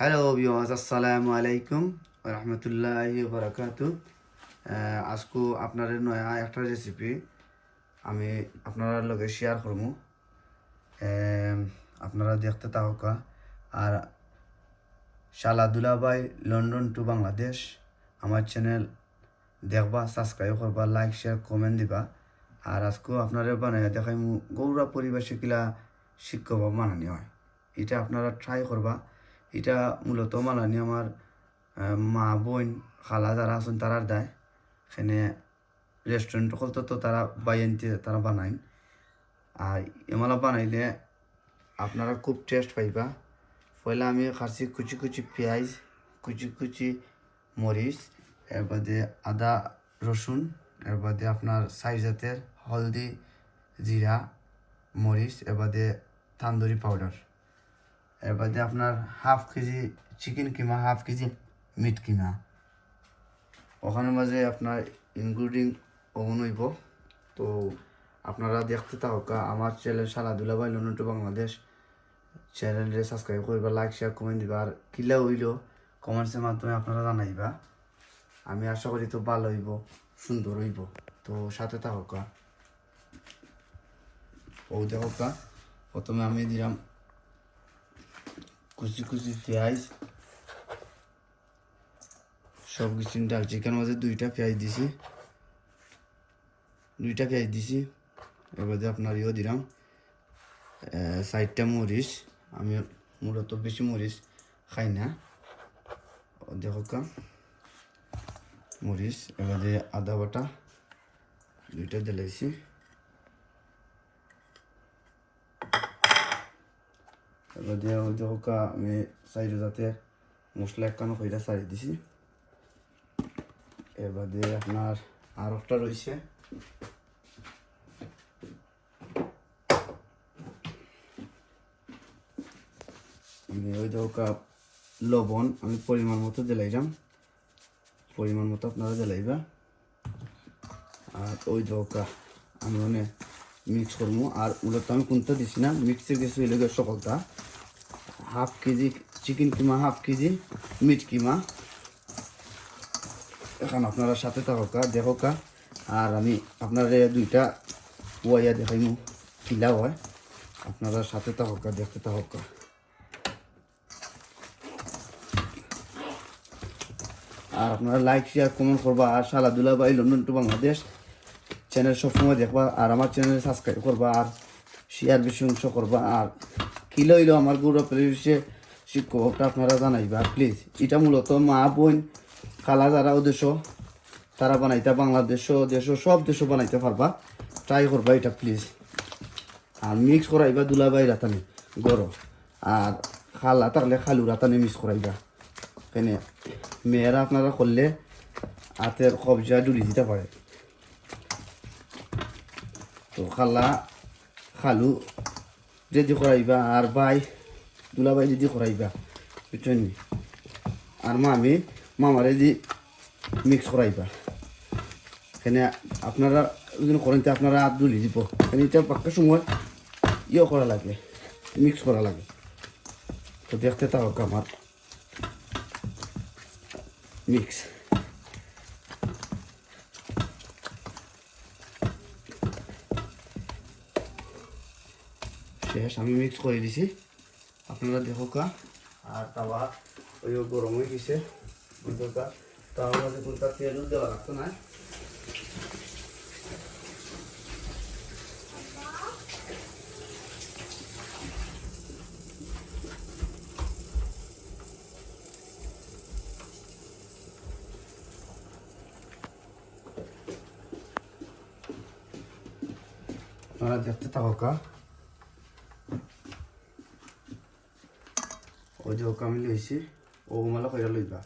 Hello বিওয়াজ আসসালামু আলাইকুম রহমতুল্লাহ বরাকাত আজকু আপনার নয়া একটা রেসিপি আমি আপনার লগে শেয়ার করব। আপনারা দেখতে থাকা। আর শালা দুলাবাই লন্ডন টু বাংলাদেশ, আমার চ্যানেল দেখবা সাবস্ক্রাইব করবা লাইক শেয়ার কমেন্ট দিবা। আর আজকে আপনারা বানাই দেখাই গৌরা পরিবেশে কিলা শিক্ষক বানানি হয়। এটা আপনারা ট্রাই করবা। এটা মূলত মালানি আমার মা, বোন, খালা যারা আছেন তারার দেয় এখানে রেস্টুরেন্ট হলতো তো তারা বাইনতে তারা বানায় আর এমালা বানাইলে আপনারা খুব টেস্ট পাইবা। পয়লা আমি খাসি কুচি কুচি পেঁয়াজ, কুচি কুচি মরিচ এর বাদে আদা রসুন এর বাদে আপনার সাইজ জাতের হলদি জিরা মরিচ এর বাদে তান্দুরি পাউডার এর বাদে আপনার half KG chicken keema half KG meat keema. ওখানের মাঝে আপনার ইনক্লুডিং ওভন হইব। তো আপনারা দেখতে থাকা আমার চ্যানেল সালা দুলাবাই লন্ডন টু বাংলাদেশ চ্যানেলে সাবস্ক্রাইব করবা লাইক শেয়ার কমেন্ট দিবা। আর কিলা হইল কমেন্টসের মাধ্যমে আপনারা জানাইবা। আমি আশা করি তো ভালো হইব, সুন্দর হইব। তো সাথে থাকা ও দেখা প্রথমে আমি দিলাম কুচি কুচি পেঁয়াজ। সব কিছু ডাল চিকেন মাঝে দুইটা পেঁয়াজ দিছি। দুইটা পেঁয়াজ দিছি। এবার আপনার ইয়ে দিলাম। সাইডটা মরিচ। আমি মূলত বেশি মরিচ খাই না। দেখো কা। মরিচ, এবার দিয়ে আদা বাটা, দুইটা দিলাইছি। এবার দিয়ে ওই দেখো আমি সাইডে যাতে মশলা একখানো কইরা সারি দিছি এবার দিয়ে আপনার আর একটা রয়েছে আমি ওই দেখো লবণ আমি পরিমাণ মতো দিলাইলাম পরিমাণ মতো আপনারা দিলাইবা আর ওই দোকা আমি মানে মিক্স করব। আর মূলত আমি কোনটা দিছি না, মিক্সে গেছি হইলে গিয়ে সকলটা। Half KG chicken keema, half KG meat keema. এখন আপনারা সাথে থাকা দেখোকা। আর আমি আপনার দুইটা ওয়াইয়া দেখাইমু, কিলা হয়। আপনারা সাথে থাকা দেখতে থাকা আর আপনারা লাইক শেয়ার কমেন্ট করবা। আর শালা দুলাবাই লন্ডন টু বাংলাদেশ। চ্যানেল সবসময় দেখবা, আর আমার চ্যানেল সাবস্ক্রাইব করবা, আর শেয়ার বেশি অংশ করবা, আর কি লইলো আমার গৌরব পরিবেশে শিক্ষকটা আপনারা জানাইবা প্লিজ এটা মূলত মা, বোন, খালা যারা উদ্দেশ্য তারা বানাইতে বাংলাদেশ, দেশ, সব দেশ বানাইতে পারবা। ট্রাই করবা এটা প্লিজ আর মিক্স করাইবা দুলাবাই রাতানি, গরো। আর খালা থাকলে খালু রাতানি মিক্স করাইবা। কেনে, মেয়েরা আপনারা করলে হাতের কবজা ডুলি দিতে পারে। তো খালা, খালু যদি করাইবা আর ভাই, দুলাভাই যদি করাইবা, বুঝছেন? আর মামি, মামারে দি মিক্স করাইবা। এখানে আপনারা যদি করেন তো আপনারা হাত দুলি দিব। এখানে এটা পাক্কা সময় ইয়ে করা লাগে মিক্স করা লাগে। তো দেখতে থাকুক আমার মিক্স আমি মিক্স করে দিছি। আপনারা দেখো কা, আর তাওয়া ওই গরম হয়ে গেছে তাওয়ার কোনটা তেল দেওয়া লাগতো না। দেখতে থাকো কা। ওই যে ওকে আমি লইছি ও মালা কইরা লইবা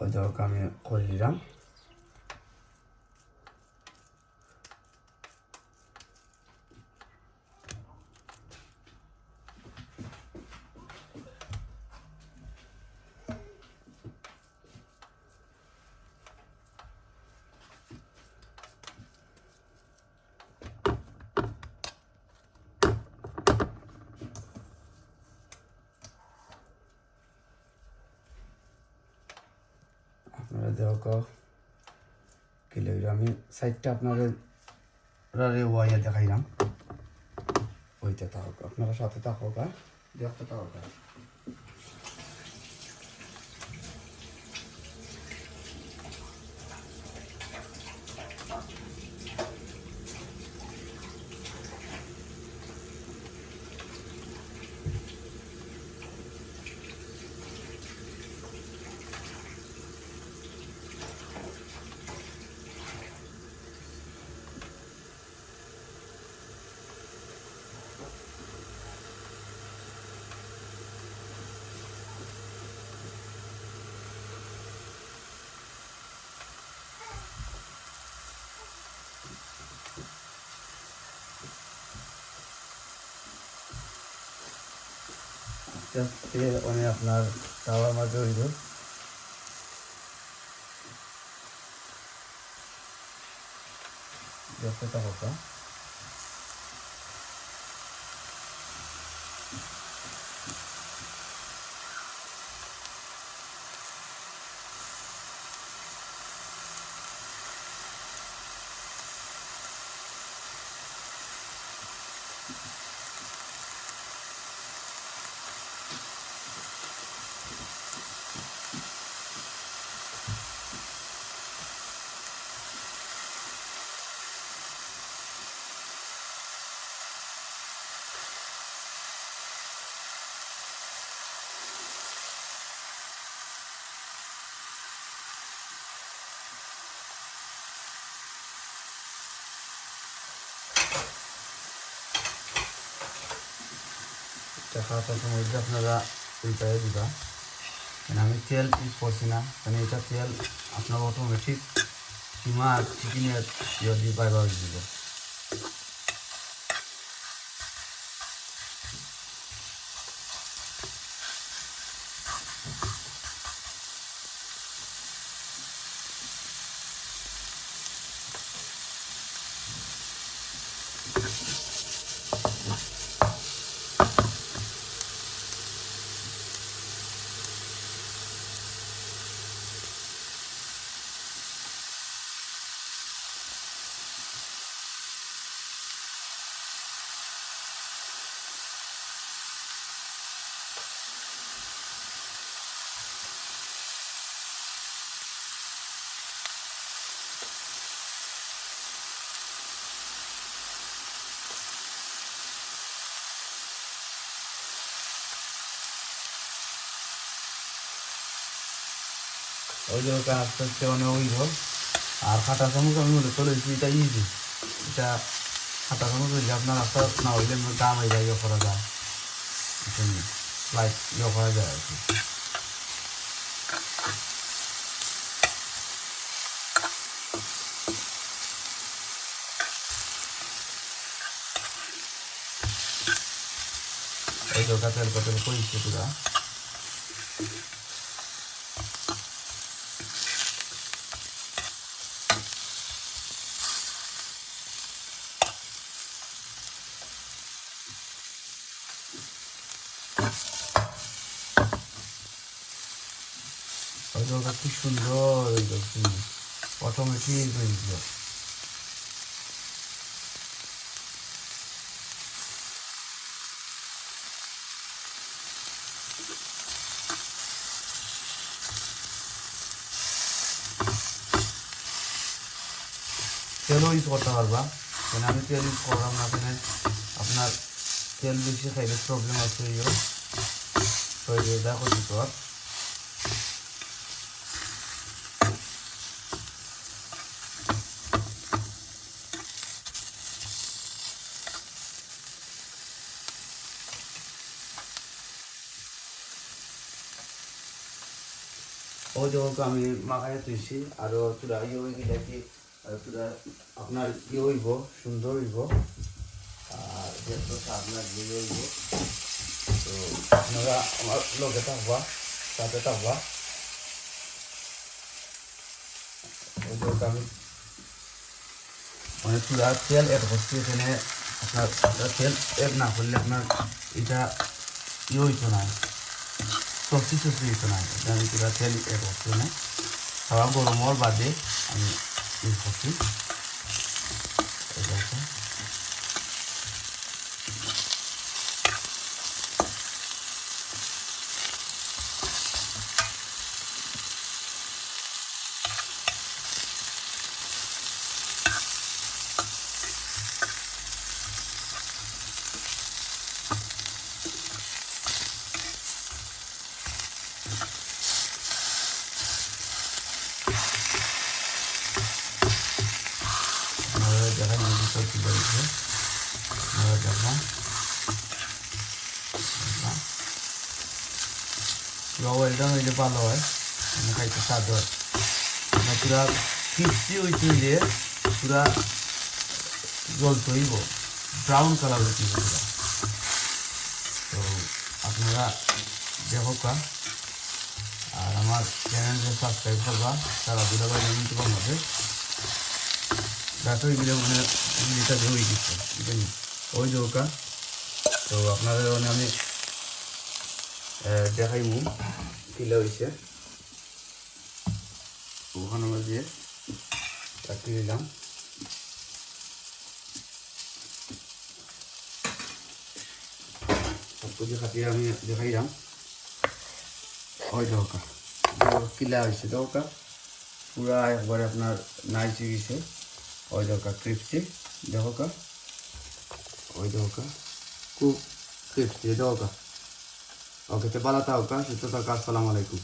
ওই যে ওকে আমি করে দিলাম দেখ আমি সাইডটা রে ওয়াইয়া দেখাইলাম। ওইটা থাকুক আপনারা সাথে থাকুক আর দেখতে থাকুক আর আজকে মানে আপনার তাওয়ার মাঝে হইল দেখতে থাকুক আর। দেখাটার সময় মধ্যে আপনারা উল্টাই দিবা মানে আমি তেল ইউজ করছি না মানে এটা তেল আপনার অটোমেটিক কিমা চিকেনের ইয়ে দিয়ে পাইবার দিব। ওই যে ওটা আস্তে আস্তে মানে ওই হোক আর খাটা চামচ আমি বলে, চলে এসেছি, এটা ইজি এটা খাটা চামচ হইলে আপনার রাস্তা না হইলে দাম হয়ে যায় ইয়ে করা যায়। লাইট ইয়ে করা যায় আর কি। এই তো তেল কতেল কইছে পুরা। ওই তো কি সুন্দর ওই তো অটোমেটিক হয়ে গেল তেলও ইউজ করতে পারবা কেন আমি তেল ইউজ করলাম না কেন আপনার তেল বেশি খাইলে প্রবলেম আছে ইয়ে শরীরে দেখো দিতে ওই জলকে আমি মাখাই তুইছি আর তোরা ইয়ে হয়ে গেলে কি তোরা আপনার ইয়ে হইব, সুন্দর হইব। আর যেহেতু আপনার ইয়ে হইব, তো আপনারা আমার লগে থাকবা, সাথে থাকবা। ওই জলকে আমি মানে চূড়া তেল এড করছি, এখানে আপনার তেল এড না করলে আপনার এটা ইয়ে হইতো না। সবজি সবজি হইতো না আমি চূড়া তেল এড করছি না খাওয়া গরমর বাদে আমি ইউজ করছি এই দেখো। আপনারা দেখেন মুরগিটা কি হয়েছে ওয়েলটা হইলে ভালো হয় মানে খাইতে স্বাদ হয়। মানে পুরা জল ব্রাউন কালার হইতে তো আপনারা দেখো আর আমার চ্যানেলকে সাবস্ক্রাইব করবা, তারা বাংলাদেশ দেখো এগুলো মানে হয়ে বুঝলেন? ওই যে ওকা তো আপনাদের মানে আমি দেখাই মু কিলা হয়েছে ওখানে আমরা দিয়ে চাকরি দিলাম সব কিছু খাটিয়ে আমি দেখাইলাম। ওই দোকা কিলা হয়েছে দোকা পুরা একবারে আপনার নাইচে গেছে। ওই দরকার ক্রিপসি দেখো কা ওই দেখো কা খুব ক্রিপসি দেখো কা ওকে তো ভালো থাকো